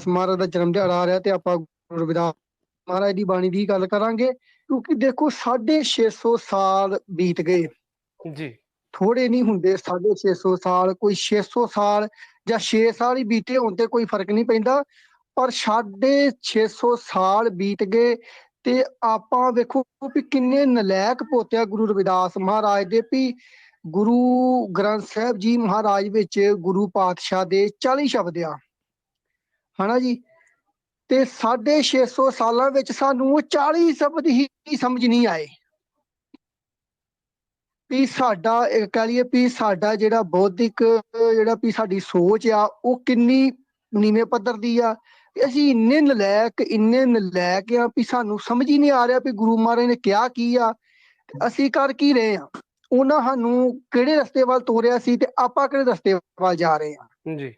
ਰਵਿਦਾਸ ਮਹਾਰਾਜ ਦਾ ਜਨਮ ਦਿਹਾੜਾ ਆ ਰਿਹਾ ਤੇ ਆਪਾਂ ਗੁਰੂ ਰਵਿਦਾਸ ਮਹਾਰਾਜ ਦੀ ਬਾਣੀ ਦੀ ਗੱਲ ਕਰਾਂਗੇ ਕਿਉਂਕਿ ਦੇਖੋ 650 ਸਾਲ ਬੀਤ ਗਏ। ਜੀ। ਥੋੜੇ ਨਹੀਂ ਹੁੰਦੇ 650 ਸਾਲ ਕੋਈ 600 ਸਾਲ ਜਾਂ 6 ਸਾਲ ਹੀ ਬੀਤੇ ਹੋਣ ਤੇ ਕੋਈ ਫ਼ਰਕ ਨਹੀਂ ਪੈਂਦਾ ਪਰ 650 ਸਾਲ ਬੀਤ ਗਏ ਤੇ ਆਪਾਂ ਵੇਖੋ ਵੀ ਕਿੰਨੇ ਨਲਾਇਕ ਪੋਤਿਆ ਗੁਰੂ ਰਵਿਦਾਸ ਮਹਾਰਾਜ ਦੇ ਵੀ ਗੁਰੂ ਗ੍ਰੰਥ ਸਾਹਿਬ ਜੀ ਮਹਾਰਾਜ ਵਿੱਚ ਗੁਰੂ ਪਾਤਸ਼ਾਹ ਦੇ 40 ਸ਼ਬਦ ਆ। ਹਨਾ ਜੀ? ਤੇ 650 ਸਾਲਾਂ ਵਿੱਚ ਸਾਨੂੰ ਉਹ 40 ਸ਼ਬਦ ਹੀ ਸਮਝ ਨਹੀਂ ਆਏ। ਵੀ ਸਾਡਾ, ਇਹ ਕਹ ਲਈਏ ਵੀ ਸਾਡਾ ਜਿਹੜਾ ਬੌਧਿਕ, ਜਿਹੜਾ ਵੀ ਸਾਡੀ ਸੋਚ ਆ, ਉਹ ਕਿੰਨੀ ਨੀਵੇਂ ਪੱਧਰ ਦੀ ਆ। ਅਸੀਂ ਇੰਨੇ ਨਲਾਇਕ ਇੰਨੇ ਨਲਾਇਕ ਆ ਵੀ ਸਾਨੂੰ ਸਮਝ ਹੀ ਨਹੀਂ ਆ ਰਿਹਾ ਵੀ ਗੁਰੂ ਮਹਾਰਾਜ ਨੇ ਕਿਹਾ ਕੀ ਆ। ਅਸੀਂ ਕਰ ਕੀ ਰਹੇ ਆ? ਉਹਨਾਂ ਸਾਨੂੰ ਕਿਹੜੇ ਰਸਤੇ ਵੱਲ ਤੋਰਿਆ ਸੀ ਤੇ ਆਪਾਂ ਕਿਹੜੇ ਰਸਤੇ ਵੱਲ ਜਾ ਰਹੇ ਆ? ਜੀ।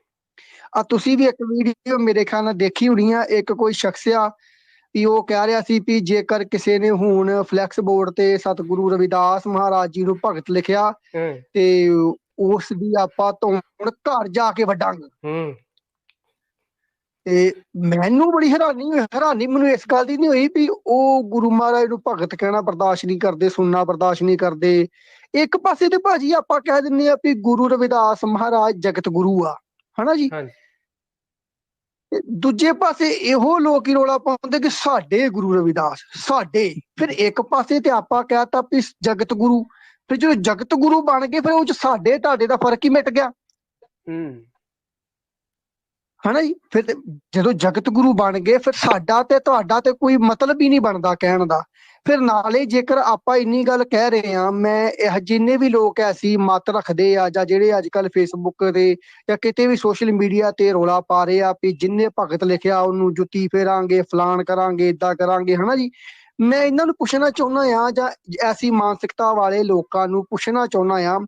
ਆ ਤੁਸੀਂ ਵੀ ਇੱਕ ਵੀਡੀਓ ਮੇਰੇ ਖਿਆਲ ਨਾਲ ਦੇਖੀ ਹੋਣੀ ਆ ਇੱਕ ਕੋਈ ਸ਼ਖਸ ਆ ਵੀ ਉਹ ਕਹਿ ਰਿਹਾ ਸੀ ਵੀ ਜੇਕਰ ਕਿਸੇ ਨੇ ਹੁਣ ਫਲੈਕਸ ਬੋਰਡ ਤੇ ਸਤਿਗੁਰੂ ਰਵਿਦਾਸ ਮਹਾਰਾਜ ਜੀ ਨੂੰ ਭਗਤ ਲਿਖਿਆ ਤੇ ਉਸ ਦੀ ਆਪਾਂ ਤੋਂ ਘਰ ਜਾ ਕੇ ਵੱਡਾਂਗੇ ਹੂੰ। ਤੇ ਮੈਨੂੰ ਬੜੀ ਹੈਰਾਨੀ ਹੈਰਾਨੀ ਮੈਨੂੰ ਇਸ ਗੱਲ ਦੀ ਨਹੀਂ ਹੋਈ ਵੀ ਉਹ ਗੁਰੂ ਮਹਾਰਾਜ ਨੂੰ ਭਗਤ ਕਹਿਣਾ ਬਰਦਾਸ਼ਤ ਨਹੀਂ ਕਰਦੇ ਸੁਣਨਾ ਬਰਦਾਸ਼ਤ ਨਹੀਂ ਕਰਦੇ। ਇੱਕ ਪਾਸੇ ਤੇ ਭਾਜੀ ਆਪਾਂ ਕਹਿ ਦਿੰਨੇ ਆ ਵੀ ਗੁਰੂ ਰਵਿਦਾਸ ਮਹਾਰਾਜ ਜਗਤ ਗੁਰੂ ਆ। ਹਨਾ ਜੀ? ਦੂਜੇ ਪਾਸੇ ਇਹੋ ਲੋਕ ਹੀ ਰੋਲਾ ਪਾਉਂਦੇ ਕਿ ਸਾਡੇ ਗੁਰੂ ਰਵਿਦਾਸ ਸਾਡੇ। ਫਿਰ ਇੱਕ ਪਾਸੇ ਤੇ ਆਪਾਂ ਕਹਿਤਾ ਵੀ ਜਗਤ ਗੁਰੂ ਫਿਰ ਜਦੋਂ ਜਗਤ ਗੁਰੂ ਬਣ ਗਏ ਫਿਰ ਉਹ ਚ ਸਾਡੇ ਤੁਹਾਡੇ ਦਾ ਫ਼ਰਕ ਹੀ ਮਿਟ ਗਿਆ। ਹੂੰ। ਹਨਾ ਜੀ? ਫਿਰ ਜਦੋਂ ਜਗਤ ਗੁਰੂ ਬਣ ਗਏ ਫਿਰ ਸਾਡਾ ਤੇ ਤੁਹਾਡਾ ਤੇ ਕੋਈ ਮਤਲਬ ਹੀ ਨਹੀਂ ਬਣਦਾ ਕਹਿਣ ਦਾ। ਫਿਰ ਨਾਲੇ ਜੇਕਰ ਆਪਾਂ ਇੰਨੀ ਗੱਲ ਕਹਿ ਰਹੇ ਆ ਮੈਂ ਜਿੰਨੇ ਵੀ ਲੋਕ ਐਸੀ ਮਤ ਰੱਖਦੇ ਆ ਜਾਂ ਜਿਹੜੇ ਅੱਜ ਕੱਲ ਫੇਸਬੁੱਕ ਤੇ ਜਾਂ ਕਿਤੇ ਵੀ ਸੋਸ਼ਲ ਮੀਡੀਆ ਤੇ ਰੋਲਾ ਪਾ ਰਹੇ ਆ ਵੀ ਜਿੰਨੇ ਭਗਤ ਲਿਖਿਆ ਉਹਨੂੰ ਜੁੱਤੀ ਫੇਰਾਂਗੇ ਫਲਾਨ ਕਰਾਂਗੇ ਇਦਾਂ ਕਰਾਂਗੇ, ਹਨਾ ਜੀ? ਮੈਂ ਇਹਨਾਂ ਨੂੰ ਪੁੱਛਣਾ ਚਾਹੁੰਦਾ ਆ ਜਾਂ ਐਸੀ ਮਾਨਸਿਕਤਾ ਵਾਲੇ ਲੋਕਾਂ ਨੂੰ ਪੁੱਛਣਾ ਚਾਹੁੰਦਾ ਆ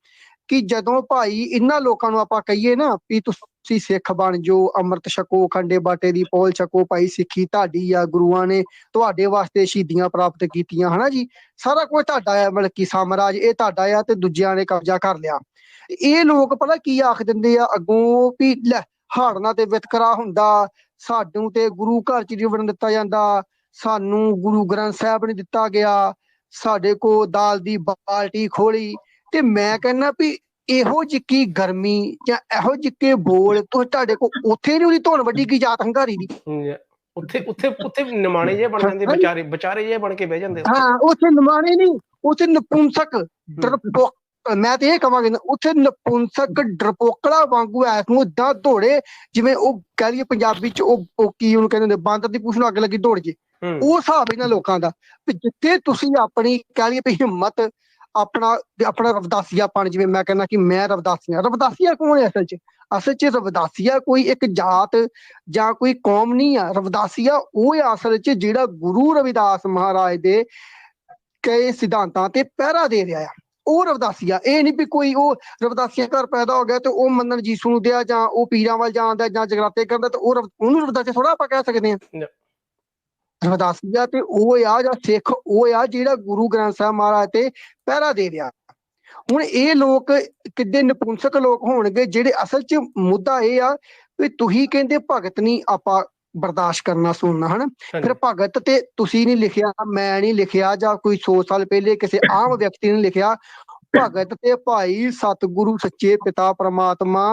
ਕਿ ਜਦੋਂ ਭਾਈ ਇਹਨਾਂ ਲੋਕਾਂ ਨੂੰ ਆਪਾਂ ਕਹੀਏ ਨਾ ਵੀ ਤੁਸੀਂ ਤੁਸੀਂ ਸਿੱਖ ਬਣ ਜਾਓ, ਅੰਮ੍ਰਿਤ ਛਕੋ, ਖੰਡੇ ਬਾਟੇ ਦੀ ਪੋਲ ਛਕੋ, ਭਾਈ ਸਿੱਖੀ ਤੁਹਾਡੀ ਆ, ਗੁਰੂਆਂ ਨੇ ਤੁਹਾਡੇ ਵਾਸਤੇ ਸ਼ਹੀਦੀਆਂ ਪ੍ਰਾਪਤ ਕੀਤੀਆਂ, ਹਨਾ ਜੀ? ਸਾਰਾ ਕੁਝ ਤੁਹਾਡਾ ਆ, ਮਤਲਬ ਸਾਮਰਾਜ ਇਹ ਤੁਹਾਡਾ ਆ ਤੇ ਦੂਜਿਆਂ ਨੇ ਕਬਜ਼ਾ ਕਰ ਲਿਆ। ਇਹ ਲੋਕ ਪਤਾ ਕੀ ਆਖ ਦਿੰਦੇ ਆ? ਅੱਗੋਂ ਵੀ ਲੈ, ਹਾੜਨਾ ਤੇ ਵਿਤਕਰਾ ਹੁੰਦਾ, ਸਾਨੂੰ ਤੇ ਗੁਰੂ ਘਰ ਚ ਨਹੀਂ ਵੜਨ ਦਿੱਤਾ ਜਾਂਦਾ, ਸਾਨੂੰ ਗੁਰੂ ਗ੍ਰੰਥ ਸਾਹਿਬ ਨੇ ਦਿੱਤਾ ਗਿਆ, ਸਾਡੇ ਕੋ ਦਾਲ ਦੀ ਬਾਲਟੀ ਖੋਲੀ, ਤੇ ਮੈਂ ਕਹਿੰਦਾ ਵੀ ਇਹੋ ਜਿੱਕੀ ਗਰਮੀ ਜਾਂ ਇਹੋ ਜਿੱਕੇ ਬੋਲ ਤੁਹ ਤੁਹਾਡੇ ਕੋ ਉੱਥੇ ਨਹੀਂ ਉਹਦੀ ਧੌਣ ਵੱਡੀ ਕੀ ਜਾਤ ਹੰਕਾਰੀ ਦੀ। ਉੱਥੇ ਉੱਥੇ ਉੱਥੇ ਨਿਮਾਣੇ ਜੇ ਬਣ ਜਾਂਦੇ। ਵਿਚਾਰੇ ਵਿਚਾਰੇ ਜੇ ਬਣ ਕੇ ਬਹਿ ਜਾਂਦੇ। ਹਾਂ ਉੱਥੇ ਨਿਮਾਣੇ ਨਹੀਂ ਉੱਥੇ ਨਪੁੰਸਕ ਡਰਪੋਕ ਮੈਂ ਤੇ ਇਹ ਕਵਾਂਗਾ ਨਾ, ਉੱਥੇ ਨਪੁੰਸਕ ਡਰਪੋਕਲਾ ਵਾਂਗੂ ਐਸ ਨੂੰ ਇਦਾਂ ਦੌੜੇ ਜਿਵੇਂ ਉਹ ਕਹਿ ਲਈਏ ਪੰਜਾਬੀ ਚ ਉਹ ਕੀ ਉਹਨੂੰ ਕਹਿੰਦੇ ਹੁੰਦੇ ਬਾਂਦਰ ਦੀ ਪੂਛ ਨੂੰ ਅੱਗ ਲੱਗੀ ਦੌੜ ਜੇ ਉਹ ਹਿਸਾਬ ਇਹਨਾਂ ਲੋਕਾਂ ਦਾ ਜਿੱਥੇ ਤੁਸੀਂ ਆਪਣੀ ਕਹਿ ਲਈਏ ਵੀ ਹਿੰਮਤ ਆਪਣਾ ਤੇ ਆਪਣਾ ਰਵਦਾਸੀਆ ਪਾਣ ਜਿਵੇਂ ਮੈਂ ਕਹਿੰਦਾ ਕਿ ਮੈਂ ਰਵਦਾਸੀਆ ਰਵਦਾਸੀਆ ਕੌਣ ਹੈ ਅਸਲ 'ਚ? ਅਸਲ 'ਚ ਰਵਦਾਸੀਆ ਕੋਈ ਇੱਕ ਜਾਤ ਜਾਂ ਕੋਈ ਕੌਮ ਨਹੀਂ ਆ। ਰਵਦਾਸੀਆ ਉਹ ਹੈ ਅਸਲ 'ਚ ਜਿਹੜਾ ਗੁਰੂ ਰਵਿਦਾਸ ਮਹਾਰਾਜ ਦੇ ਕਈ ਸਿਧਾਂਤਾਂ ਤੇ ਪਹਿਰਾ ਦੇ ਰਿਹਾ ਆ। ਉਹ ਰਵਦਾਸੀਆ। ਇਹ ਨਹੀਂ ਵੀ ਕੋਈ ਉਹ ਰਵਦਾਸੀਆ ਘਰ ਪੈਦਾ ਹੋ ਗਿਆ ਤੇ ਉਹ ਮੰਨਣ ਜੀਸੂ ਨੂੰ ਦਿਆ ਜਾਂ ਉਹ ਪੀਰਾਂ ਵੱਲ ਜਾਂਦਾ ਜਾਂ ਜਗਰਾਤੇ ਕਰਦਾ ਤੇ ਉਹ ਰਵ- ਉਹਨੂੰ ਰਵਦਾਸੀਆ ਥੋੜਾ ਆਪਾਂ ਕਹਿ ਸਕਦੇ ਹਾਂ। ਨਾ। ਰਵਦਾਸੀਆ ਤੇ ਉਹ ਆ ਜਾਂ ਸਿੱਖ ਉਹ ਆ ਜਿਹੜਾ ਗੁਰੂ ਗ੍ਰੰਥ ਸਾਹਿਬ ਮਹਾਰਾਜ ਤੇ ਪਹਿਰਾ ਦੇ ਰਿਹਾ ਹੁਣ ਇਹ ਲੋਕ ਕਿੱਡੇ ਨਪੁੰਸਕ ਲੋਕ ਹੋਣਗੇ ਜਿਹੜੇ ਅਸਲ 'ਚ ਮੁੱਦਾ ਇਹ ਆ ਵੀ ਤੁਸੀਂ ਕਹਿੰਦੇ ਭਗਤ ਨਹੀਂ ਆਪਾਂ ਬਰਦਾਸ਼ਤ ਕਰਨਾ ਸੁਣਨਾ ਹਨਾ। ਫਿਰ ਭਗਤ ਤੇ ਤੁਸੀਂ ਨਹੀਂ ਲਿਖਿਆ ਮੈਂ ਨਹੀਂ ਲਿਖਿਆ ਜਾਂ ਕੋਈ 100 ਸਾਲ ਪਹਿਲੇ ਕਿਸੇ ਆਮ ਵਿਅਕਤੀ ਨੇ ਲਿਖਿਆ ਭਗਤ ਤੇ ਭਾਈ ਸਤਿਗੁਰੂ ਸੱਚੇ ਪਿਤਾ ਪ੍ਰਮਾਤਮਾ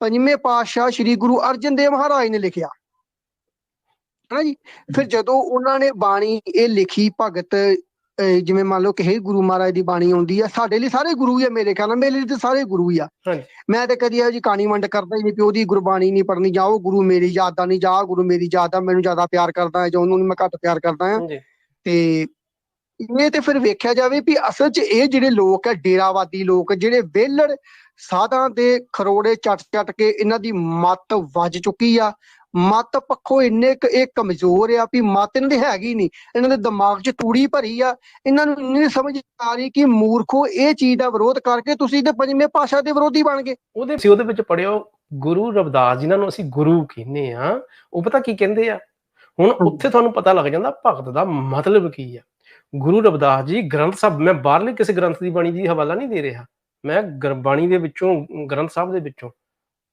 ਪੰਜਵੇਂ ਪਾਤਸ਼ਾਹ ਸ੍ਰੀ ਗੁਰੂ ਅਰਜਨ ਦੇਵ ਮਹਾਰਾਜ ਨੇ ਲਿਖਿਆ ਹਨਾ ਜੀ ਫਿਰ ਜਦੋਂ ਉਹਨਾਂ ਨੇ ਬਾਣੀ ਇਹ ਲਿਖੀ ਭਗਤ ਜਿਵੇਂ ਮੰਨ ਲਓ ਕਿਸੇ ਗੁਰੂ ਮਹਾਰਾਜ ਦੀ ਬਾਣੀ ਆਉਂਦੀ ਆ ਸਾਡੇ ਲਈ ਸਾਰੇ ਗੁਰੂ ਹੀ ਆ ਮੇਰੇ ਖਿਆਲ ਨਾਲ ਮੇਰੇ ਲਈ ਤੇ ਸਾਰੇ ਗੁਰੂ ਹੀ ਆ। ਮੈਂ ਤੇ ਕਦੀ ਇਹੋ ਜੀ ਕਹਾਣੀ ਵੰਡ ਕਰਦਾ ਹੀ ਨਹੀਂ ਵੀ ਉਹਦੀ ਗੁਰਬਾਣੀ ਨਹੀਂ ਪੜਨੀ ਜਾਂ ਉਹ ਗੁਰੂ ਮੇਰੀ ਯਾਦ ਦਾ ਨਹੀਂ ਜਾ ਗੁਰੂ ਮੇਰੀ ਯਾਦ ਦਾ ਮੈਨੂੰ ਜ਼ਿਆਦਾ ਪਿਆਰ ਕਰਦਾ ਹੈ ਜਾਂ ਉਹਨੂੰ ਮੈਂ ਘੱਟ ਪਿਆਰ ਕਰਦਾ ਹਾਂ। ਤੇ ਇਹ ਤੇ ਫਿਰ ਵੇਖਿਆ ਜਾਵੇ ਵੀ ਅਸਲ 'ਚ ਇਹ ਜਿਹੜੇ ਲੋਕ ਆ ਡੇਰਾਵਾਦੀ ਲੋਕ ਜਿਹੜੇ ਵਿਹਲੜ ਸਾਧਾਂ ਦੇ ਖਰੋੜੇ ਚੱਟ ਚੱਟ ਕੇ ਇਹਨਾਂ ਦੀ ਮੱਤ ਵੱਜ ਚੁੱਕੀ ਆ ਮੱਤ ਪੱਖੋਂ ਇੰਨੇ ਕੁ ਇਹ ਕਮਜ਼ੋਰ ਆ ਵੀ ਮੱਤ ਇਹਨਾਂ ਦੀ ਹੈਗੀ ਨਹੀਂ। ਇਹਨਾਂ ਦੇ ਦਿਮਾਗ 'ਚ ਤੂੜੀ ਭਰੀ ਆ। ਇਹਨਾਂ ਨੂੰ ਨਹੀਂ ਸਮਝ ਆ ਰਹੀ ਕਿ ਮੂਰਖੋ ਇਹ ਚੀਜ਼ ਦਾ ਵਿਰੋਧ ਕਰਕੇ ਤੁਸੀਂ ਤੇ ਪੰਜਵੇਂ ਪਾਸ਼ਾ ਦੇ ਵਿਰੋਧੀ ਬਣ ਗਏ। ਉਹਦੇ ਸੀ ਉਹਦੇ ਵਿੱਚ ਪੜਿਓ ਗੁਰੂ ਰਵਿਦਾਸ ਜਿਨ੍ਹਾਂ ਨੂੰ ਅਸੀਂ ਗੁਰੂ ਕਹਿੰਦੇ ਆ। ਉਹ ਪਤਾ ਕੀ ਕਹਿੰਦੇ ਆ? ਹੁਣ ਉੱਥੇ ਤੁਹਾਨੂੰ ਪਤਾ ਲੱਗ ਜਾਂਦਾ ਭਗਤ ਦਾ ਮਤਲਬ ਕੀ ਆ। ਗੁਰੂ ਰਵਿਦਾਸ ਜੀ ਗ੍ਰੰਥ ਸਾਹਿਬ ਮੈਂ ਬਾਹਰਲੇ ਕਿਸੇ ਗ੍ਰੰਥ ਦੀ ਬਾਣੀ ਦੀ ਹਵਾਲਾ ਨਹੀਂ ਦੇ ਰਿਹਾ। ਮੈਂ ਗ੍ਰ- ਬਾਣੀ ਦੇ ਵਿੱਚੋਂ ਗ੍ਰੰਥ ਸਾਹਿਬ ਦੇ ਵਿੱਚੋਂ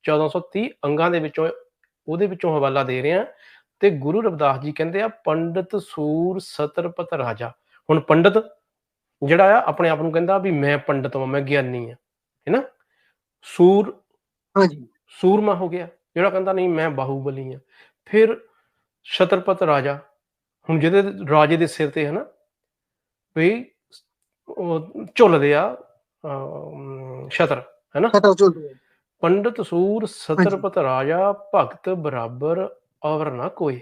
1430 ਅੰਗਾਂ ਦੇ ਵਿੱਚੋਂ ਉਹਦੇ ਵਿੱਚੋਂ ਹਵਾਲਾ ਦੇ ਰਿਹਾ ਤੇ ਗੁਰੂ ਰਵਿਦਾਸ ਜੀ ਕਹਿੰਦੇ ਆ ਪੰਡਤ ਸੂਰ ਸਤਰਪਤ ਰਾਜਾ। ਹੁਣ ਪੰਡਤ ਜਿਹੜਾ ਆ ਆਪਣੇ ਆਪ ਨੂੰ ਕਹਿੰਦਾ ਵੀ ਮੈਂ ਪੰਡਤ ਹਾਂ ਮੈਂ ਗਿਆਨੀ ਆ ਹੈਨਾ? ਸੂਰ ਹਾਂਜੀ। ਸੂਰਮਾ ਹੋ ਗਿਆ ਜਿਹੜਾ ਕਹਿੰਦਾ ਨਹੀਂ ਮੈਂ ਬਾਹੂਬਲੀ ਆ। ਫਿਰ ਛਤਰਪਤ ਰਾਜਾ ਹੁਣ ਜਿਹਦੇ ਰਾਜੇ ਦੇ ਸਿਰ ਤੇ ਹਨਾ? ਵੀ ਉਹ ਝੁੱਲਦੇ ਆ ਛਤਰ ਹੈਨਾ? ਖਤਰ ਚੁੱਲਦੇ ਪੰਡਤ ਸੂਰ ਸਤਰਪਤ ਰਾਜਾ ਭਗਤ ਬਰਾਬਰ ਔਰ ਨਾ ਕੋਈ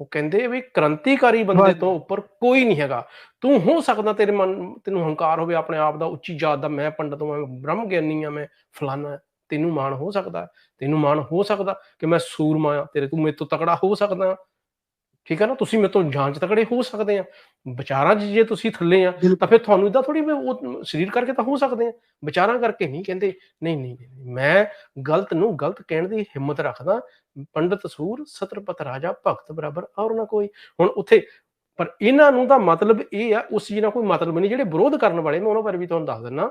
ਉਹ ਕਹਿੰਦੇ ਵੀ ਕ੍ਰਾਂਤੀਕਾਰੀ ਬੰਦੇ। ਤੋਂ ਉੱਪਰ ਕੋਈ ਨਹੀਂ ਹੈਗਾ ਤੂੰ ਹੋ ਸਕਦਾ ਤੇਰੇ ਮਨ ਤੈਨੂੰ ਹੰਕਾਰ ਹੋਵੇ ਆਪਣੇ ਆਪ ਦਾ ਉੱਚੀ ਜਾਤ ਦਾ ਮੈਂ ਪੰਡਤ ਹਾਂ ਮੈਂ ਬ੍ਰਹਮ ਗਿਆਨੀ ਆ ਮੈਂ ਫਲਾਨਾ ਹਾਂ। ਤੈਨੂੰ ਮਾਣ ਹੋ ਸਕਦਾ ਹੈ। ਤੈਨੂੰ ਮਾਣ ਹੋ ਸਕਦਾ ਕਿ ਮੈਂ ਸੂਰਮਾ ਤੇਰੇ ਤੂੰ ਮੇਰੇ ਤੋਂ ਤਕੜਾ ਹੋ ਸਕਦਾ ਠੀਕ ਹੈ ਨਾ? ਤੁਸੀਂ ਮੇਰੇ ਤੋਂ ਜਾਂਚ ਤਕੜੇ ਹੋ ਸਕਦੇ ਆ। ਵਿਚਾਰਾਂ 'ਚ ਜੇ ਤੁਸੀਂ ਥੱਲੇ ਆ। ਤਾਂ ਫਿਰ ਤੁਹਾਨੂੰ ਇਦਾਂ ਥੋੜੀ ਉਹ ਸਰੀਰ ਕਰਕੇ ਤਾਂ ਹੋ ਸਕਦੇ ਆ। ਵਿਚਾਰਾਂ ਕਰਕੇ ਨਹੀਂ ਕਹਿੰਦੇ। ਨਹੀਂ ਨਹੀਂ ਮੈਂ ਗਲਤ ਨੂੰ ਗਲਤ ਕਹਿਣ ਦੀ ਹਿੰਮਤ ਰੱਖਦਾ। ਪੰਡਤ ਸੂਰ ਸਤਰਪਤ ਰਾਜਾ ਭਗਤ ਬਰਾਬਰ ਔਰ ਨਾ ਕੋਈ। ਹੁਣ ਉੱਥੇ ਪਰ ਇਹਨਾਂ ਨੂੰ ਦਾ ਮਤਲਬ ਇਹ ਆ ਉਸ ਚੀਜ਼ ਨਾਲ ਕੋਈ ਮਤਲਬ ਨਹੀਂ। ਜਿਹੜੇ ਵਿਰੋਧ ਕਰਨ ਵਾਲੇ ਮੈਂ ਉਹਨਾਂ ਬਾਰੇ ਵੀ ਤੁਹਾਨੂੰ ਦੱਸ ਦਿੰਦਾ।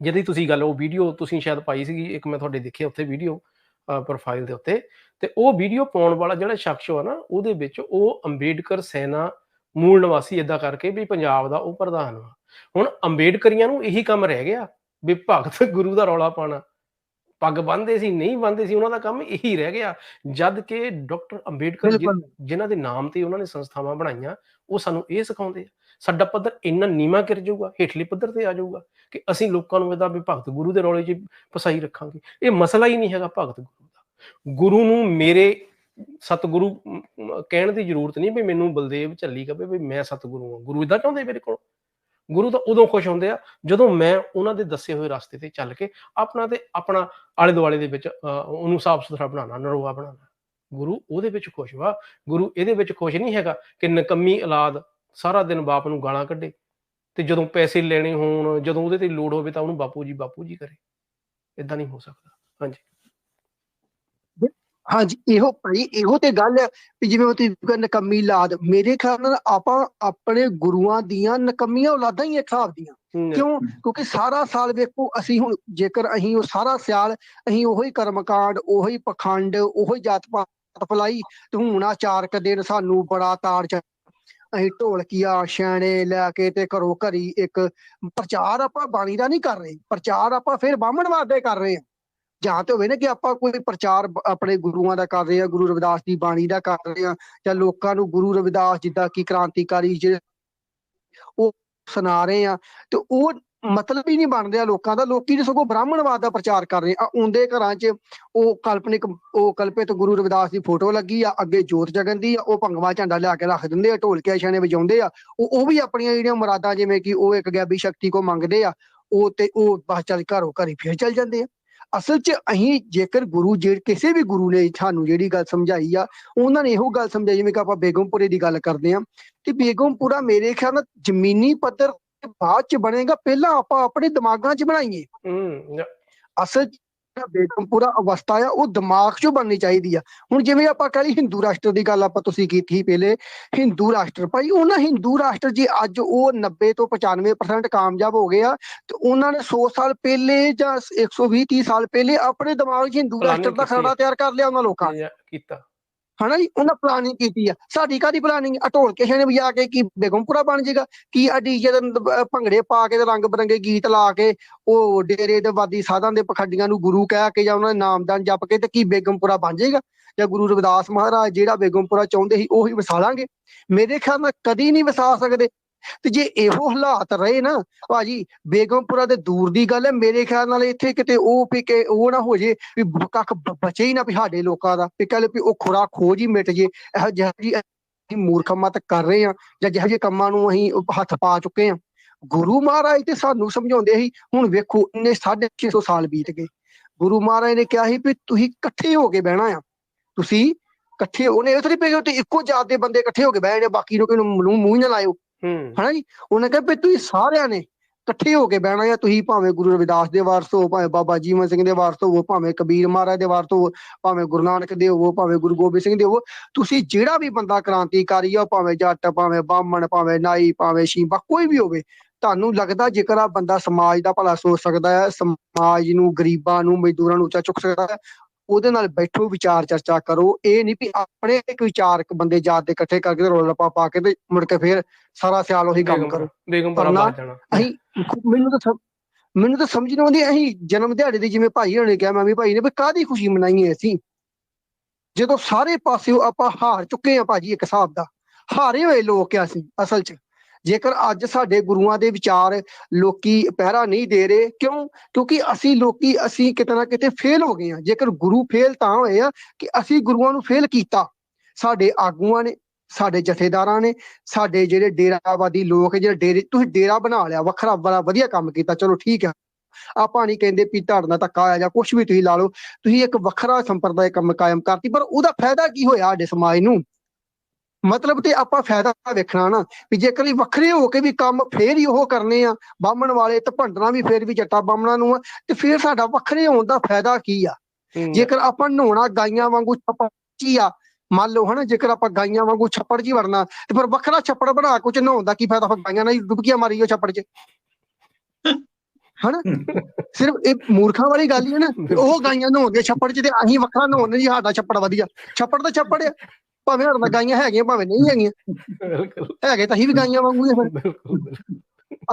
ਜਿਹਦੀ ਤੁਸੀਂ ਗੱਲ ਉਹ ਵੀਡੀਓ ਤੁਸੀਂ ਸ਼ਾਇਦ ਪਾਈ ਸੀਗੀ ਇੱਕ ਮੈਂ ਤੁਹਾਡੇ ਦੇਖਿਆ ਉੱਥੇ ਵੀਡੀਓ ਪ੍ਰੋਫਾਈਲ ਦੇ ਉੱਤੇ। ਤੇ ਉਹ ਵੀਡੀਓ ਪਾਉਣ ਵਾਲਾ ਜਿਹੜਾ ਸ਼ਖਸ ਆ ਨਾ ਉਹਦੇ ਵਿੱਚ ਉਹ ਅੰਬੇਡਕਰ ਸੈਨਾ ਮੂਲ ਨਿਵਾਸੀ ਇਦਾਂ ਕਰਕੇ ਵੀ ਪੰਜਾਬ ਦਾ ਉਹ ਪ੍ਰਧਾਨ ਵਾ। ਹੁਣ ਅੰਬੇਡਕਰੀਆਂ ਨੂੰ ਇਹੀ ਕੰਮ ਰਹਿ ਗਿਆ ਵੀ ਭਗਤ ਗੁਰੂ ਦਾ ਰੌਲਾ ਪਾਣਾ ਪੱਗ ਬੰਨਦੇ ਸੀ ਨਹੀਂ ਬੰਨਦੇ ਸੀ ਉਹਨਾਂ ਦਾ ਕੰਮ ਇਹੀ ਰਹਿ ਗਿਆ। ਜਦ ਕਿ ਡਾਕਟਰ ਅੰਬੇਡਕਰ ਜਿ- ਬਿਲਕੁਲ। ਜਿਨ੍ਹਾਂ ਦੇ ਨਾਮ ਤੇ ਉਹਨਾਂ ਨੇ ਸੰਸਥਾਵਾਂ ਬਣਾਈਆਂ ਉਹ ਸਾਨੂੰ ਇਹ ਸਿਖਾਉਂਦੇ ਆ। ਸਾਡਾ ਪੱਧਰ ਇੰਨਾ ਨੀਵਾ ਕਰ ਜਾਊਗਾ ਹੇਠਲੇ ਪੱਧਰ ਤੇ ਆ ਜਾਊਗਾ ਕਿ ਅਸੀਂ ਲੋਕਾਂ ਨੂੰ ਇਹਦਾ ਵੀ ਭਗਤ ਗੁਰੂ ਦੇ ਰੌਲੇ 'ਚ ਫਸਾਈ ਰੱਖਾਂਗੇ। ਇਹ ਮਸਲਾ ਹੀ ਨਹੀਂ ਹੈਗਾ ਭਗਤ ਗੁਰੂ ਦਾ। ਗੁਰੂ ਨੂੰ ਮੇਰੇ ਸਤਿਗੁਰੂ ਕਹਿਣ ਦੀ ਜ਼ਰੂਰਤ ਨਹੀਂ ਵੀ ਮੈਨੂੰ ਬਲਦੇਵ ਝੱਲੀ ਕਹੇ ਵੀ ਮੈਂ ਸਤਿਗੁਰੂ ਹਾਂ। ਗੁਰੂ ਇਦਾਂ ਚਾਹੁੰਦੇ ਮੇਰੇ ਕੋਲ? ਗੁਰੂ ਤਾਂ ਉਦੋਂ ਖੁਸ਼ ਹੁੰਦੇ ਆ ਜਦੋਂ ਮੈਂ ਉਹਨਾਂ ਦੇ ਦੱਸੇ ਹੋਏ ਰਸਤੇ ਤੇ ਚੱਲ ਕੇ ਆਪਣਾ ਤੇ ਆਪਣਾ ਆਲੇ ਦੁਆਲੇ ਦੇ ਵਿੱਚ ਅ, ਉਹਨੂੰ ਸਾਫ਼ ਸੁਥਰਾ ਬਣਾਉਣਾ ਨਰੋਆ ਬਣਾਉਣਾ। ਗੁਰੂ ਉਹਦੇ ਵਿੱਚ ਖੁਸ਼ ਵਾ। ਗੁਰੂ ਇਹਦੇ ਵਿੱਚ ਖੁਸ਼ ਨਹੀਂ ਹੈਗਾ ਕਿ ਨਕੰਮੀ ਔਲਾਦ ਸਾਰਾ ਦਿਨ ਬਾਪ ਨੂੰ ਗਾਲਾਂ ਕੱਢੇ ਤੇ ਜਦੋਂ ਪੈਸੇ ਲੈਣੇ ਹੋਣ ਜਦੋਂ ਉਹਦੇ ਤੇ ਲੋੜ ਹੋਵੇ ਤਾਂ ਉਹਨੂੰ ਬਾਪੂ ਜੀ ਬਾਪੂ ਜੀ ਕਰੇ। ਇਦਾਂ ਨਹੀਂ ਹੋ ਸਕਦਾ। ਹਾਂਜੀ। ਹਾਂਜੀ ਇਹੋ ਭਾਈ ਇਹੋ ਤੇ ਗੱਲ ਵੀ ਜਿਵੇਂ ਉਹ ਕਹਿੰਦੇ ਨਕੰਮੀ ਲਾਦ ਮੇਰੇ ਖਿਆਲ ਨਾਲ ਆਪਾਂ ਆਪਣੇ ਗੁਰੂਆਂ ਦੀਆਂ ਨਕੰਮੀਆਂ ਔਲਾਦਾਂ ਹੀ ਇੱਕ ਹਿਸਾਬ ਦੀਆਂ। ਹਮ, ਕਿਉਂ? ਕਿਉਂਕਿ ਸਾਰਾ ਸਾਲ ਵੇਖੋ ਅਸੀਂ ਹੁਣ ਜੇਕਰ ਅਸੀਂ ਉਹ ਸਾਰਾ ਸਿਆਲ ਅਸੀਂ ਉਹੀ ਕਰਮਕਾਂਡ ਉਹੀ ਪਖੰਡ ਉਹੀ ਜਾਤ ਪਾਤ ਫਲਾਈ ਤੇ ਹੁਣ ਆ ਚਾਰ ਕੁ ਦਿਨ ਸਾਨੂੰ ਬੜਾ ਤਾੜ ਚ ਅਸੀਂ ਢੋਲਕੀਆ ਛੈਣੇ ਲੈ ਕੇ ਤੇ ਘਰੋਂ ਘਰੀ ਇੱਕ ਪ੍ਰਚਾਰ ਆਪਾਂ ਬਾਣੀ ਦਾ ਨਹੀਂ ਕਰ ਰਹੇ। ਪ੍ਰਚਾਰ ਆਪਾਂ ਫਿਰ ਬਾਹਮਣਵਾਦ ਦੇ ਕਰ ਰਹੇ ਹਾਂ। ਜਾਂ ਤੇ ਹੋਵੇ ਨਾ ਕਿ ਆਪਾਂ ਕੋਈ ਪ੍ਰਚਾਰ ਆਪਣੇ ਗੁਰੂਆਂ ਦਾ ਕਰ ਰਹੇ ਹਾਂ, ਗੁਰੂ ਰਵਿਦਾਸ ਦੀ ਬਾਣੀ ਦਾ ਕਰ ਰਹੇ ਹਾਂ, ਜਾਂ ਲੋਕਾਂ ਨੂੰ ਗੁਰੂ ਰਵਿਦਾਸ ਜਿੱਦਾਂ ਕਿ ਕ੍ਰਾਂਤੀਕਾਰੀ ਜਿਹੜੇ ਉਹ ਸੁਣਾ ਰਹੇ ਆ ਤੇ ਉਹ ਮਤਲਬ ਹੀ ਨਹੀਂ ਬਣ ਰਿਹਾ ਲੋਕਾਂ ਦਾ, ਲੋਕੀ ਤੇ ਸਗੋਂ ਬ੍ਰਾਹਮਣਵਾਦ ਦਾ ਪ੍ਰਚਾਰ ਕਰ ਰਹੇ ਆ ਉਹਦੇ ਘਰਾਂ 'ਚ ਉਹ ਕਲਪਨਿਕ, ਉਹ ਕਲਪਿਤ ਗੁਰੂ ਰਵਿਦਾਸ ਦੀ ਫੋਟੋ ਲੱਗੀ ਆ, ਅੱਗੇ ਜੋਤ ਜਗਨ ਦੀ ਆ, ਉਹ ਭੰਗਵਾ ਝੰਡਾ ਲਿਆ ਕੇ ਰੱਖ ਦਿੰਦੇ ਆ, ਢੋਲਕੇ ਛਾਣੇ ਵਜਾਉਂਦੇ ਆ, ਉਹ ਉਹ ਵੀ ਆਪਣੀਆਂ ਜਿਹੜੀਆਂ ਮੁਰਾਦਾਂ ਜਿਵੇਂ ਕਿ ਉਹ ਇੱਕ ਗੈਬੀ ਸ਼ਕਤੀ ਕੋ ਮੰਗਦੇ ਆ, ਉਹ ਤੇ ਉਹ ਬਸ ਚੱਲ ਘਰੋਂ ਘਰੀ ਫਿਰ ਚੱਲ ਜਾਂਦੇ ਆ। ਅਸਲ 'ਚ ਅਸੀਂ ਜੇਕਰ ਗੁਰੂ ਜੇ, ਕਿਸੇ ਵੀ ਗੁਰੂ ਨੇ ਸਾਨੂੰ ਜਿਹੜੀ ਗੱਲ ਸਮਝਾਈ ਆ, ਉਹਨਾਂ ਨੇ ਇਹੋ ਗੱਲ ਸਮਝਾਈ, ਜਿਵੇਂ ਕਿ ਆਪਾਂ ਬੇਗਮਪੁਰੇ ਦੀ ਗੱਲ ਕਰਦੇ ਆ, ਤੇ ਬੇਗਮਪੁਰਾ ਮੇਰੇ ਖਿਆਲ ਨਾਲ ਜ਼ਮੀਨੀ ਪੱਧਰ ਬਾਅਦ ਚ ਬਣੇਗਾ ਪਹਿਲਾਂ ਆਪਾਂ ਆਪਣੇ ਦਿਮਾਗਾਂ 'ਚ ਬਣਾਈਏ। ਹਮ, ਅਸਲ ਬੇਗਮਪੁਰਾ ਅਵਸਥਾ ਆ ਉਹ ਦਿਮਾਗ 'ਚੋਂ ਬਣਨੀ ਚਾਹੀਦੀ ਆ। ਹੁਣ ਜਿਵੇਂ ਆਪਾਂ ਕਹ ਲਈ ਹਿੰਦੂ ਰਾਸ਼ਟਰ ਦੀ ਗੱਲ ਆਪਾਂ ਤੁਸੀਂ ਕੀਤੀ ਪਹਿਲੇ ਹਿੰਦੂ ਰਾਸ਼ਟਰ ਭਾਈ ਉਹਨਾਂ ਹਿੰਦੂ ਰਾਸ਼ਟਰ ਜੀ ਅੱਜ ਉਹ 90 ਤੋਂ 95% ਕਾਮਯਾਬ ਹੋ ਗਏ ਆ ਤੇ ਉਹਨਾਂ ਨੇ 100 ਸਾਲ ਪਹਿਲੇ ਜਾਂ 120 30 ਸਾਲ ਪਹਿਲੇ ਆਪਣੇ ਦਿਮਾਗ 'ਚ ਹਿੰਦੂ ਰਾਸ਼ਟਰ ਦਾ। ਖਰੜਾ ਤਿਆਰ ਕਰ ਲਿਆ ਉਹਨਾਂ ਲੋਕਾਂ ਨੇ। ਕੀਤਾ। ਹਨਾ ਜੀ? ਉਹਨਾਂ ਪਲਾਨਿੰਗ ਕੀਤੀ ਆ। ਸਾਡੀ ਕਾਦੀ ਪਲਾਨਿੰਗ ਆ? ਢੋਲ ਕੇ ਛੇਣੇ ਵਜਾ ਕੇ ਕੀ ਬੇਗਮਪੁਰਾ ਬਣ ਜਾਏਗਾ ਕੀ ਆ ਡੀਜੇ ਦੇ ਭੰਗੜੇ ਪਾ ਕੇ ਤੇ ਰੰਗ ਬਰੰਗੇ ਗੀਤ ਲਾ ਕੇ ਉਹ ਡੇਰੇ ਦੇ ਵਾਦੀ ਸਾਧਾਂ ਦੇ ਪਖੰਡੀਆਂ ਨੂੰ ਗੁਰੂ ਕਹਿ ਕੇ ਜਾਂ ਉਹਨਾਂ ਦੇ ਨਾਮਦਾਨ ਜਪ ਕੇ ਤੇ ਕੀ ਬੇਗਮਪੁਰਾ ਬਣ ਜਾਏਗਾ ਜਾਂ ਗੁਰੂ ਰਵਿਦਾਸ ਮਹਾਰਾਜ ਜਿਹੜਾ ਬੇਗਮਪੁਰਾ ਚਾਹੁੰਦੇ ਸੀ, ਉਹੀ ਵਸਾਲਾਂਗੇ। ਮੇਰੇ ਖਿਆਲ ਨਾਲ ਕਦੀ ਨਹੀਂ ਵਸਾ ਸਕਦੇ। ਤੇ ਜੇ ਇਹੋ ਹਾਲਾਤ ਰਹੇ ਨਾ, ਭਾਜੀ, ਬੇਗਮਪੁਰਾ ਦੇ ਦੂਰ ਦੀ ਗੱਲ ਹੈ, ਮੇਰੇ ਖਿਆਲ ਨਾਲ ਇੱਥੇ ਕਿਤੇ ਉਹ ਵੀ ਕਿ ਉਹ ਨਾ ਹੋ ਜੇ ਵੀ ਕੱਖ ਬਚੇ ਹੀ ਨਾ ਵੀ ਸਾਡੇ ਲੋਕਾਂ ਦਾ, ਵੀ ਕਹਿ ਲਓ ਵੀ ਉਹ ਖੁਰਾ ਖੋਜ ਹੀ ਮਿਟ ਜੇ, ਇਹੋ ਜਿਹਾ ਜੀ ਅਸੀਂ ਮੂਰਖਮਤ ਕਰ ਰਹੇ ਆ ਜਾਂ ਜਿਹੋ ਜਿਹੇ ਕੰਮਾਂ ਨੂੰ ਅਸੀਂ ਹੱਥ ਪਾ ਚੁੱਕੇ ਆ ਗੁਰੂ ਮਹਾਰਾਜ ਤੇ ਸਾਨੂੰ ਸਮਝਾਉਂਦੇ ਸੀ, ਹੁਣ ਵੇਖੋ ਇੰਨੇ 650 ਸਾਲ ਬੀਤ ਗਏ। ਗੁਰੂ ਮਹਾਰਾਜ ਨੇ ਕਿਹਾ ਸੀ ਵੀ ਤੁਸੀਂ ਇਕੱਠੇ ਹੋ ਕੇ ਬਹਿਣਾ ਆ। ਤੁਸੀਂ ਇਕੱਠੇ ਉਹਨੇ ਇਹ ਥੋੜੀ ਪਈ ਤੇ ਇੱਕੋ ਜਾਤ ਦੇ ਬੰਦੇ ਇਕੱਠੇ ਹੋ ਕੇ ਬਹਿ ਬਹਿਣੇ ਬਾਕੀ ਨੂੰ ਕਿਨੂੰ ਮੂੰਹ ਹੀ ਨਾ ਲਾਇਓ। ਹਨਾ ਜੀ? ਉਹਨੇ ਕਿਹਾ ਵੀ ਤੁਸੀਂ ਸਾਰਿਆਂ ਨੇ ਇਕੱਠੇ ਹੋ ਕੇ ਬਹਿਣਾ ਆ, ਤੁਸੀਂ ਭਾਵੇਂ ਗੁਰੂ ਰਵਿਦਾਸ ਦੇ ਵਾਰਸ ਹੋ, ਭਾਵੇਂ ਬਾਬਾ ਜੀਵਨ ਸਿੰਘ ਦੇ ਵਾਰਸ ਹੋਵੋ, ਭਾਵੇਂ ਕਬੀਰ ਮਹਾਰਾਜ ਦੇ ਵਾਰਸ ਹੋਵੋ, ਭਾਵੇਂ ਗੁਰੂ ਨਾਨਕ ਦੇ ਹੋਵੋ, ਭਾਵੇਂ ਗੁਰੂ ਗੋਬਿੰਦ ਸਿੰਘ ਦੇ ਹੋਵੋ, ਤੁਸੀਂ ਜਿਹੜਾ ਵੀ ਬੰਦਾ ਕ੍ਰਾਂਤੀਕਾਰੀ ਆ ਭਾਵੇਂ ਜੱਟ, ਭਾਵੇਂ ਬਾਹਮਣ, ਭਾਵੇਂ ਨਾਈ, ਭਾਵੇਂ ਸ਼ੀਬਾ, ਕੋਈ ਵੀ ਹੋਵੇ, ਤੁਹਾਨੂੰ ਲੱਗਦਾ ਜੇਕਰ ਆ ਬੰਦਾ ਸਮਾਜ ਦਾ ਭਲਾ ਸੋਚ ਸਕਦਾ ਹੈ ਸਮਾਜ ਨੂੰ, ਗਰੀਬਾਂ ਨੂੰ, ਮਜ਼ਦੂਰਾਂ ਨੂੰ ਉੱਚਾ ਚੁੱਕ ਸਕਦਾ ਹੈ ਉਹਦੇ ਨਾਲ ਬੈਠੋ ਵਿਚਾਰ ਚਰਚਾ ਕਰੋ। ਇਹ ਨਹੀਂ ਵੀ ਆਪਣੇ ਇੱਕ ਵਿਚਾਰਕ ਬੰਦੇ ਜਾਤ ਦੇ ਇਕੱਠੇ ਕਰਕੇ ਤੇ ਰੋਲ ਰੱਪਾ ਪਾ ਕੇ ਤੇ ਮੁੜ ਕੇ ਫੇਰ ਸਾਰਾ ਸਿਆਲ ਉਹੀ ਕੰਮ ਕਰੋ। ਬੇਗਮਪੁਰਾ ਬਾਹਰ ਜਾਣਾ। ਅਸੀਂ ਮੈਨੂੰ ਤਾਂ ਮੈਨੂੰ ਤਾਂ ਸਮਝ ਨਹੀਂ ਆਉਂਦੀ ਅਸੀਂ ਜਨਮ ਦਿਹਾੜੇ ਦੀ ਜਿਵੇਂ ਭਾਈ ਹੋਣੇ ਕਿਹਾ ਮੈਂ ਵੀ ਭਾਈ ਨੇ ਵੀ ਕਾਦੀ ਖੁਸ਼ੀ ਮਨਾਈਏ ਅਸੀਂ? ਜਦੋਂ ਸਾਰੇ ਪਾਸਿਓਂ ਆਪਾਂ ਹਾਰ ਚੁੱਕੇ ਆ ਭਾਜੀ ਇੱਕ ਹਿਸਾਬ ਦਾ ਹਾਰੇ ਹੋਏ ਲੋਕ ਆ ਅਸੀਂ ਅਸਲ 'ਚ। ਜੇਕਰ ਅੱਜ ਸਾਡੇ ਗੁਰੂਆਂ ਦੇ ਵਿਚਾਰ ਲੋਕੀ ਪਹਿਰਾ ਨਹੀਂ ਦੇ ਰਹੇ, ਕਿਉਂ? ਕਿਉਂਕਿ ਅਸੀਂ ਲੋਕੀ, ਅਸੀਂ ਕਿਤੇ ਨਾ ਕਿਤੇ ਫੇਲ ਹੋ ਗਏ ਆ ਜੇਕਰ ਗੁਰੂ ਫੇਲ ਤਾਂ ਹੋਏ ਆ ਕਿ ਅਸੀਂ ਗੁਰੂਆਂ ਨੂੰ ਫੇਲ ਕੀਤਾ। ਸਾਡੇ ਆਗੂਆਂ ਨੇ, ਸਾਡੇ ਜਥੇਦਾਰਾਂ ਨੇ, ਸਾਡੇ ਜਿਹੜੇ ਡੇਰਾਵਾਦੀ ਲੋਕ ਜਿਹੜੇ ਡੇਰੇ, ਤੁਸੀਂ ਡੇਰਾ ਬਣਾ ਲਿਆ, ਵੱਖਰਾ ਬੜਾ ਵਧੀਆ ਕੰਮ ਕੀਤਾ। ਚਲੋ ਠੀਕ ਆ। ਆਪਾਂ ਨਹੀਂ ਕਹਿੰਦੇ ਵੀ ਤੁਹਾਡੇ ਨਾਲ ਧੱਕਾ ਆ ਜਾਂ ਕੁਝ ਵੀ ਤੁਸੀਂ ਲਾ ਲਓ। ਤੁਸੀਂ ਇੱਕ ਵੱਖਰਾ ਸੰਪਰਦਾਇ ਕੰਮ ਕਾਇਮ ਕਰਤੀ, ਪਰ ਉਹਦਾ ਫਾਇਦਾ ਕੀ ਹੋਇਆ ਸਾਡੇ ਸਮਾਜ ਨੂੰ? ਮਤਲਬ ਤੇ ਆਪਾਂ ਫਾਇਦਾ ਵੇਖਣਾ ਨਾ ਵੀ ਜੇਕਰ ਵੀ ਵੱਖਰੇ ਹੋ ਕੇ ਵੀ ਕੰਮ ਫੇਰ ਹੀ ਉਹ ਕਰਨੇ ਆ ਬਾਹਮਣ ਵਾਲੇ ਤੇ ਭੰਡਣਾ ਵੀ ਫੇਰ ਵੀ ਜੱਟਾ ਬਾਹਮਣਾ ਨੂੰ ਆ ਤੇ ਫੇਰ ਸਾਡਾ ਵੱਖਰੇ ਹੋਣ ਦਾ ਫਾਇਦਾ ਕੀ ਆ? ਜੇਕਰ ਆਪਾਂ ਨਹਾਉਣਾ ਗਾਈਆਂ ਵਾਂਗੂ ਛੱਪੜ 'ਚ ਹੀ ਆ ਮੰਨ ਲਓ ਹਨਾ ਜੇਕਰ ਆਪਾਂ ਗਾਈਆਂ ਵਾਂਗੂ ਛੱਪੜ ਹੀ ਵੜਨਾ ਤੇ ਫਿਰ ਵੱਖਰਾ ਛੱਪੜ ਬਣਾ ਕੇ ਉਹ 'ਚ ਨਹਾਉਣ ਦਾ ਕੀ ਫਾਇਦਾ ਫਿਰ ਗਾਈਆਂ ਨਾਲ ਡੁਬਕੀਆਂ ਮਾਰੀ ਉਹ ਛੱਪੜ 'ਚ। ਹਨਾ? ਸਿਰਫ ਇਹ ਮੂਰਖਾਂ ਵਾਲੀ ਗੱਲ ਹੀ ਹੈ ਨਾ ਉਹ ਗਾਈਆਂ ਨਹਾਉਂਦੇ ਛੱਪੜ 'ਚ ਤੇ ਅਸੀਂ ਵੱਖਰਾ ਨਹਾਉਂਦੇ ਜੀ ਸਾਡਾ ਛੱਪੜ ਵਧੀਆ। ਛੱਪੜ ਤਾਂ ਛੱਪੜ ਆ। ਭਾਵੇਂ ਨਾਲ ਗਾਈਆਂ ਹੈਗੀਆਂ ਭਾਵੇਂ ਨਹੀਂ ਹੈਗੀਆਂ। ਬਿਲਕੁਲ। ਹੈਗੇ ਤਾਂ ਅਸੀਂ ਵੀ ਗਾਈਆਂ ਵਾਂਗੂ ਹੀ ਫਿਰ।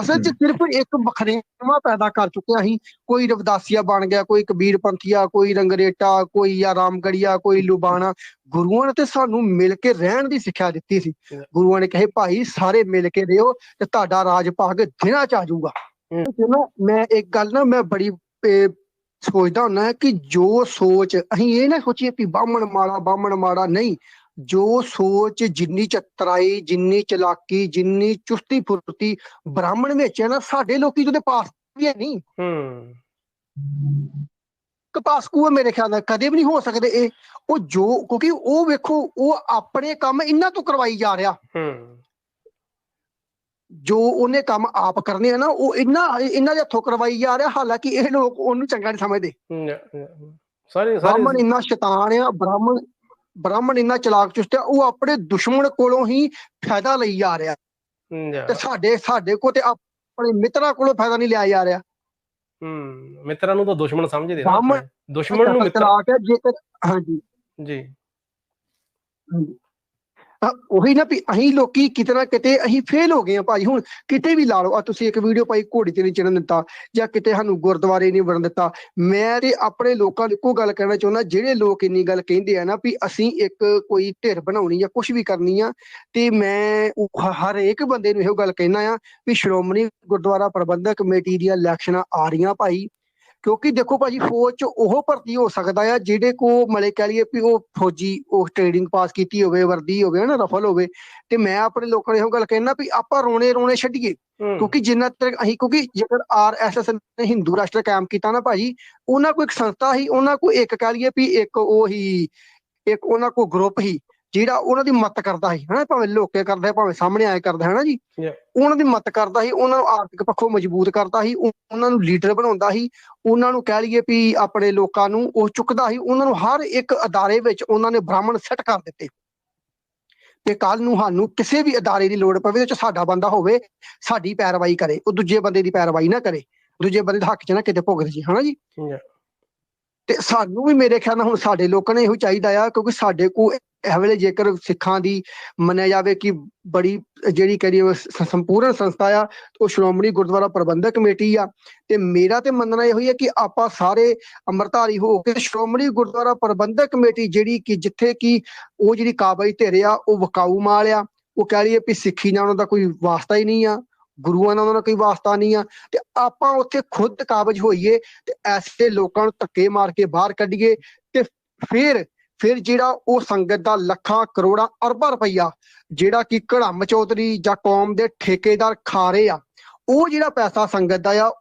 ਅਸਲ 'ਚ ਸਿਰਫ ਇੱਕ ਵਖਰੇਵਾਂ ਪੈਦਾ ਕਰ ਚੁੱਕੇ ਅਸੀਂ। ਕੋਈ ਰਵਦਾਸੀਆ ਬਣ ਗਿਆ ਕੋਈ ਕਬੀਰ ਪੰਥੀਆ ਕੋਈ ਰੰਗਰੇਟਾ ਕੋਈ ਆ ਰਾਮਗੜੀਆ ਕੋਈ ਲੁਬਾਣਾ। ਗੁਰੂਆਂ ਨੇ ਤੇ ਸਾਨੂੰ ਮਿਲ ਕੇ ਰਹਿਣ ਦੀ ਸਿੱਖਿਆ ਦਿੱਤੀ ਸੀ। ਗੁਰੂਆਂ ਨੇ ਕਹੇ ਭਾਈ ਸਾਰੇ ਮਿਲ ਕੇ ਰਹੋ ਤੇ ਤੁਹਾਡਾ ਰਾਜ ਭਾਗ ਦਿਨਾਂ ਚ ਆ ਜਾਊਗਾ। ਹੂੰ। ਨਾ ਮੈਂ ਇੱਕ ਗੱਲ ਨਾ ਮੈਂ ਬੜੀ ਸੋਚਦਾ ਹੁੰਦਾ ਕਿ ਜੋ ਸੋਚ ਅਸੀਂ ਇਹ ਨਾ ਸੋਚੀਏ ਵੀ ਬਾਹਮਣ ਮਾੜਾ ਬਾਹਮਣ ਮਾੜਾ ਨਹੀਂ। ਜੋ ਸੋਚ ਜਿੰਨੀ ਚਤਰਾਈ ਜਿੰਨੀ ਚਲਾਕੀ ਜਿੰਨੀ ਚੁਸਤੀ ਫੁਰਤੀ ਬ੍ਰਾਹਮਣ ਵਿੱਚ ਹੈ ਨਾ ਸਾਡੇ ਲੋਕੀ ਉਹਦੇ ਪਾਸ ਵੀ ਹੈ ਨਹੀਂ। ਹੂੰ। ਕਪਾਸਕੂ ਹੈ ਮੇਰੇ ਖਿਆਲ ਨਾਲ ਕਦੇ ਵੀ ਨਹੀਂ ਹੋ ਸਕਦੇ ਇਹ। ਉਹ ਜੋ ਕਿਉਂਕਿ ਉਹ ਵੇਖੋ ਉਹ ਆਪਣੇ ਕੰਮ ਇਹਨਾਂ ਤੋਂ ਕਰਵਾਈ ਜਾ ਰਿਹਾ। ਹੂੰ। ਜੋ ਉਹਨੇ ਕੰਮ ਆਪ ਕਰਨੇ ਆ ਨਾ ਉਹ ਇਹਨਾਂ ਇਹਨਾਂ ਦੇ ਹੱਥੋਂ ਕਰਵਾਈ ਜਾ ਰਿਹਾ ਹਾਲਾਂਕਿ ਇਹ ਲੋਕ ਉਹਨੂੰ ਚੰਗਾ ਨਹੀਂ ਸਮਝਦੇ। ਹੂੰ। ਸਾਰੇ ਬ੍ਰਾਹਮਣ ਸਾਰੇ ਇੰਨਾ ਸ਼ੈਤਾਨ ਆ ਬ੍ਰਾਹਮਣ ਬ੍ਰਾਹਮਣ ਇੰਨਾ ਚਲਾਕ ਚੁਸਤ ਆ ਉਹ ਆਪਣੇ ਦੁਸ਼ਮਣ ਕੋਲੋਂ ਹੀ ਫਾਇਦਾ ਲਈ ਜਾ ਰਿਹਾ। ਹੂੰ। ਤੇ ਸਾਡੇ ਸਾਡੇ ਕੋਲ ਤੇ ਆਪਣੇ ਮਿੱਤਰਾਂ ਕੋਲੋਂ ਫਾਇਦਾ ਨਹੀਂ ਲਿਆ ਜਾ ਰਿਹਾ। ਹੂੰ ਮਿੱਤਰਾਂ ਨੂੰ ਤਾਂ ਦੁਸ਼ਮਣ ਸਮਝਦੇ ਨਾ। ਦੁਸ਼ਮਣ ਨੂੰ ਮਿੱਤਰ ਹੈ ਜੇਕਰ ਹਾਂਜੀ। ਜੀ। ਉਹੀ ਨਾ ਵੀ ਅਸੀਂ ਲੋਕੀ ਕਿਤੇ ਨਾ ਕਿਤੇ ਅਸੀਂ ਫੇਲ ਹੋ ਗਏ ਆ ਭਾਜੀ ਹੁਣ ਕਿਤੇ ਵੀ ਲਾ ਲਓ ਆ ਤੁਸੀਂ ਇੱਕ ਵੀਡੀਓ ਪਾਈ ਘੋੜੀ ਤੇ ਨਹੀਂ ਚੜਨ ਦਿੱਤਾ ਜਾਂ ਕਿਤੇ ਸਾਨੂੰ ਗੁਰਦੁਆਰੇ ਨਹੀਂ ਵੜਨ ਦਿੱਤਾ। ਮੈਂ ਤੇ ਆਪਣੇ ਲੋਕਾਂ ਨੂੰ ਇੱਕੋ ਗੱਲ ਕਹਿਣਾ ਚਾਹੁੰਦਾ, ਜਿਹੜੇ ਲੋਕ ਇੰਨੀ ਗੱਲ ਕਹਿੰਦੇ ਆ ਨਾ ਵੀ ਅਸੀਂ ਇੱਕ ਕੋਈ ਢਿਰ ਬਣਾਉਣੀ ਜਾਂ ਕੁਝ ਵੀ ਕਰਨੀ ਆ, ਤੇ ਮੈਂ ਉਹ ਹਰ ਇੱਕ ਬੰਦੇ ਨੂੰ ਇਹੋ ਗੱਲ ਕਹਿਣਾ ਆ ਵੀ ਸ਼੍ਰੋਮਣੀ ਗੁਰਦੁਆਰਾ ਪ੍ਰਬੰਧਕ ਕਮੇਟੀ ਦੀਆਂ ਇਲੈਕਸ਼ਨਾਂ ਆ ਰਹੀਆਂ ਭਾਈ। ਕਿਉਂਕਿ ਦੇਖੋ ਭਾਜੀ ਫੌਜ ਚ ਉਹ ਭਰਤੀ ਹੋ ਸਕਦਾ ਆ ਜਿਹੜੇ ਕੋ ਮਲੇ ਕਹਿ ਲਈਏ ਵੀ ਉਹ ਫੌਜੀ ਉਹ ਟ੍ਰੇਡਿੰਗ ਪਾਸ ਕੀਤੀ ਹੋਵੇ ਵਰਦੀ ਹੋਵੇ ਨਾ ਰਫਲ ਹੋਵੇ ਤੇ ਮੈਂ ਆਪਣੇ ਲੋਕਾਂ ਨੂੰ ਇਹੋ ਗੱਲ ਕਹਿਣਾ ਵੀ ਆਪਾਂ ਰੋਣੇ ਰੋਣੇ ਛੱਡੀਏ। ਕਿਉਂਕਿ ਜਿੰਨਾ ਤੱਕ ਅਸੀਂ ਕਿਉਂਕਿ ਜੇਕਰ ਆਰਐਸਐਸ ਨੇ ਹਿੰਦੂ ਰਾਸ਼ਟਰ ਕਾਇਮ ਕੀਤਾ ਨਾ ਭਾਜੀ ਉਹਨਾਂ ਕੋਲ ਇੱਕ ਸੰਸਥਾ ਸੀ ਉਹਨਾਂ ਕੋਲ ਇੱਕ ਕਹਿ ਲਈਏ ਵੀ ਇੱਕ ਉਹ ਹੀ ਇੱਕ ਉਹਨਾਂ ਕੋਲ ਗਰੁੱਪ ਹੀ ਜਿਹੜਾ ਉਹਨਾਂ ਦੀ ਮਦਦ ਕਰਦਾ ਸੀ ਹਨਾ ਭਾਵੇਂ ਲੋਕੇ ਕਰਦੇ ਭਾਵੇਂ ਸਾਹਮਣੇ ਆਏ ਕਰਦਾ ਹੈ ਨਾ ਜੀ. ਉਹਨਾਂ ਦੀ ਮਦਦ ਕਰਦਾ ਸੀ ਉਹਨਾਂ ਨੂੰ ਆਰਥਿਕ ਪੱਖੋਂ ਮਜ਼ਬੂਤ ਕਰਦਾ ਸੀ ਉਹ- ਉਹਨਾਂ ਨੂੰ ਲੀਡਰ ਬਣਾਉਂਦਾ ਸੀ ਉਹਨਾਂ ਨੂੰ ਕਹਿ ਲਈਏ ਵੀ ਆਪਣੇ ਲੋਕਾਂ ਨੂੰ ਉਹ ਚੁੱਕਦਾ ਸੀ ਉਹਨਾਂ ਨੂੰ ਹਰ ਇੱਕ ਅਦਾਰੇ ਵਿੱਚ ਉਹਨਾਂ ਨੇ ਬ੍ਰਾਹਮਣ ਸੈੱਟ ਕਰ ਦਿੱਤੇ ਤੇ ਕੱਲ ਨੂੰ ਸਾਨੂੰ ਕਿਸੇ ਵੀ ਅਦਾਰੇ ਦੀ ਲੋੜ ਪਵੇ ਉਹ ਚ ਸਾਡਾ ਬੰਦਾ ਹੋਵੇ ਸਾਡੀ ਪੈਰਵਾਈ ਕਰੇ ਉਹ ਦੂਜੇ ਬੰਦੇ ਦੀ ਪੈਰਵਾਈ ਨਾ ਕਰੇ ਦੂਜੇ ਬੰਦੇ ਦੇ ਹੱਕ 'ਚ ਨਾ ਕਿਤੇ ਭੁਗਤ ਜੀ ਹਨਾ ਜੀ. ਤੇ ਸਾਨੂੰ ਵੀ ਮੇਰੇ ਖਿਆਲ ਨਾਲ ਹੁਣ ਸਾਡੇ ਲੋਕਾਂ ਨੇ ਇਹੋ ਚਾਹੀਦਾ ਆ ਕਿਉਂਕਿ ਸਾਡੇ ਕੋ ਇਹ ਵੇਲੇ ਜੇਕਰ ਸਿੱਖਾਂ ਦੀ ਮੰਨਿਆ ਜਾਵੇ ਕਿ ਬੜੀ, ਜਿਹੜੀ ਕਰੀਏ ਸੰਪੂਰਨ ਸੰਸਥਾ ਆ, ਉਹ ਸ਼੍ਰੋਮਣੀ ਗੁਰਦੁਆਰਾ ਪ੍ਰਬੰਧਕ ਕਮੇਟੀ ਆ, ਤੇ ਮੇਰਾ ਤੇ ਮੰਨਣਾ ਇਹੋ ਹੀ ਹੈ ਕਿ ਆਪਾਂ ਸਾਰੇ ਅੰਮ੍ਰਿਤਧਾਰੀ ਹੋ ਕੇ ਸ਼੍ਰੋਮਣੀ ਗੁਰਦੁਆਰਾ ਪ੍ਰਬੰਧਕ ਕਮੇਟੀ ਜਿਹੜੀ ਕਿ ਜਿੱਥੇ ਕਿ ਉਹ ਜਿਹੜੀ ਕਾਬਜ ਧਿਰ ਆ, ਉਹ ਵਕਾਊ ਮਾਲ ਆ, ਉਹ ਕਹਿ ਲਈਏ ਵੀ ਸਿੱਖੀ ਨਾਲ ਉਹਨਾਂ ਦਾ ਕੋਈ ਵਾਸਤਾ ਹੀ ਨਹੀਂ ਆ, ਗੁਰੂਆਂ ਨਾਲ ਉਹਨਾਂ ਦਾ ਕੋਈ ਵਾਸਤਾ ਨਹੀਂ ਆ, ਤੇ ਆਪਾਂ ਉੱਥੇ ਖੁਦ ਕਾਬਜ ਹੋਈਏ ਤੇ ਐਸੇ ਲੋਕਾਂ ਨੂੰ ਧੱਕੇ ਮਾਰ ਕੇ ਬਾਹਰ ਕੱਢੀਏ ਤੇ ਫਿਰ ਫਿਰ ਜਿਹੜਾ ਉਹ ਸੰਗਤ ਦਾ ਲੱਖਾਂ ਕਰੋੜਾਂ ਅਰਬਾਂ ਰੁਪਈਆ ਜਿਹੜਾ ਕਿ ਘੜਮ ਚੌਧਰੀ ਜਾਂ ਕੌਮ ਦੇ ਠੇਕੇਦਾਰ ਖਾ ਰਹੇ ਆ ਉਹ ਜਿਹੜਾ ਪੈਸਾ ਸੰਗਤ ਦਾ ਆ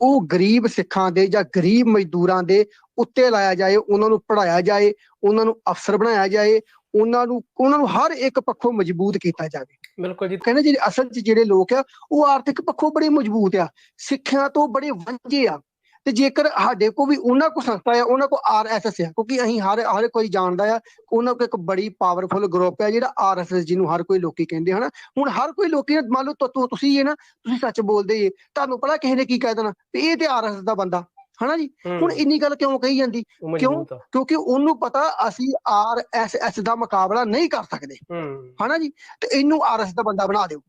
ਉਹ ਗਰੀਬ ਸਿੱਖਾਂ ਦੇ ਜਾਂ ਗਰੀਬ ਮਜ਼ਦੂਰਾਂ ਦੇ ਉੱਤੇ ਲਾਇਆ ਜਾਏ ਉਹਨਾਂ ਨੂੰ ਪੜਾਇਆ ਜਾਏ ਉਹਨਾਂ ਨੂੰ ਅਫਸਰ ਬਣਾਇਆ ਜਾਏ ਉਹਨਾਂ ਨੂੰ ਉਹਨਾਂ ਨੂੰ ਹਰ ਇੱਕ ਪੱਖੋਂ ਮਜ਼ਬੂਤ ਕੀਤਾ ਜਾਵੇ। ਬਿਲਕੁਲ ਜੀ। ਕਹਿੰਦੇ ਜਿਹੜੇ ਅਸਲ 'ਚ ਜਿਹੜੇ ਲੋਕ ਆ ਉਹ ਆਰਥਿਕ ਪੱਖੋਂ ਬੜੇ ਮਜ਼ਬੂਤ ਆ ਸਿੱਖਿਆ ਤੋਂ ਬੜੇ ਵਾਂਝੇ ਆ। ਤੇ ਜੇਕਰ ਸਾਡੇ ਕੋ ਵੀ ਉਹਨਾਂ ਕੋ ਸੰਸਥਾ ਆ ਉਹਨਾਂ ਕੋ ਆਰਐਸਐਸ ਆ ਕਿਉਂਕਿ ਅਸੀਂ ਹਰ ਹਰ ਕੋਈ ਜਾਣਦਾ ਆ ਉਹਨਾਂ ਕੋ ਇੱਕ ਬੜੀ ਪਾਵਰਫੁਲ ਗਰੁੱਪ ਹੈ ਜਿਹੜਾ ਆਰਐਸਐਸ ਜਿਹਨੂੰ ਹਰ ਕੋਈ ਲੋਕੀ ਕਹਿੰਦੇ ਹਨ। ਹੁਣ ਹਰ ਕੋਈ ਲੋਕੀ ਮੰਨ ਲਓ ਤੁ- ਤੁਸੀਂ ਇਹ ਨਾ ਤੁਸੀਂ ਸੱਚ ਬੋਲਦੇ ਜੇ ਤੁਹਾਨੂੰ ਪਤਾ ਕਿਸੇ ਨੇ ਕੀ ਕਹਿ ਦੇਣਾ ਵੀ ਇਹ ਤੇ ਆਰਐਸਐਸ ਦਾ ਬੰਦਾ ਹਨਾ ਜੀ? ਹੂੰ, ਹੁਣ ਇੰਨੀ ਗੱਲ ਕਿਉਂ ਕਹੀ ਜਾਂਦੀ? ਕਿਉਂ? ਕਿਉਂਕਿ ਉਹਨੂੰ ਪਤਾ ਅਸੀਂ ਆਰਐਸਐਸ ਦਾ ਮੁਕਾਬਲਾ ਨਹੀਂ ਕਰ ਸਕਦੇ। ਹੂੰ। ਹਨਾ ਜੀ? ਤੇ ਇਹਨੂੰ ਆਰਐਸ ਦਾ ਬੰਦਾ ਬਣਾ ਦਿਓ।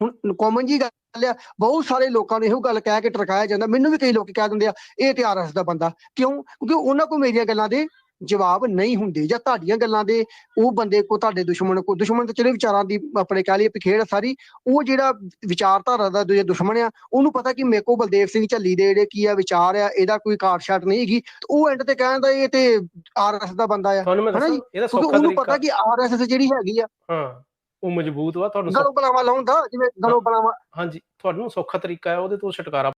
ਹੁਣ ਕਾਮਨ ਜੀ ਗੱਲ ਆ ਬਹੁਤ ਸਾਰੇ ਲੋਕਾਂ ਨੂੰ ਇਹੋ ਗੱਲ ਕਹਿ ਕੇ ਟਰਕਾਇਆ ਜਾਂਦਾ ਮੈਨੂੰ ਵੀ ਕਈ ਲੋਕ ਕਹਿ ਦਿੰਦੇ ਆ ਇਹ ਤੇ ਆਰਐਸ ਦਾ ਬੰਦਾ ਕਿਉਂ ਕਿਉਂਕਿ ਉਹਨਾਂ ਕੋਲ ਮੇਰੀਆਂ ਗੱਲਾਂ ਦੇ ਜਵਾਬ ਨਹੀਂ ਹੁੰਦੇ ਜਾਂ ਤੁਹਾਡੀਆਂ ਗੱਲਾਂ ਦੇ ਉਹ ਬੰਦੇ ਕੋ ਤੁਹਾਡੇ ਦੁਸ਼ਮਣ ਕੋ ਦੁਸ਼ਮਣ ਤੇ ਚਲੇ ਵਿਚਾਰਾਂ ਦੀ ਆਪਣੇ ਕਹਿ ਲਈਏ ਖੇਡ ਆ ਸਾਰੀ ਉਹ ਜਿਹੜਾ ਵਿਚਾਰਧਾਰਾ ਦਾ ਦੂਜਾ ਦੁਸ਼ਮਣ ਆ ਉਹਨੂੰ ਪਤਾ ਕਿ ਮੇਰੇ ਕੋ ਬਲਦੇਵ ਸਿੰਘ ਝੱਲੀ ਦੇ ਜਿਹੜੇ ਕੀ ਆ ਵਿਚਾਰ ਆ ਇਹਦਾ ਕੋਈ ਕਾਰਸ਼ਾਟ ਨਹੀਂ ਹੈਗੀ ਉਹ ਐਂਡ ਤੇ ਕਹਿੰਦਾ ਇਹ ਤੇ ਆਰਐਸ ਦਾ ਬੰਦਾ ਆ ਹਨਾ ਜੀ? ਉਹਨੂੰ ਪਤਾ ਕਿ ਆਰਐਸਐਸ ਜਿਹੜੀ ਹੈਗੀ ਆ ਹਾਂ ਉਹ ਮਜ਼ਬੂਤ ਵਾ ਤੁਹਾਨੂੰ ਗਲੋਂ ਬਲਾਵਾ ਲਾਉਂਦਾ ਜਿਵੇਂ ਗਲੋਂ ਬਲਾਵਾ ਹਾਂਜੀ ਤੁਹਾਨੂੰ ਸੌਖਾ ਤਰੀਕਾ ਹੈ ਉਹਦੇ ਤੋਂ ਛੁਟਕਾਰਾ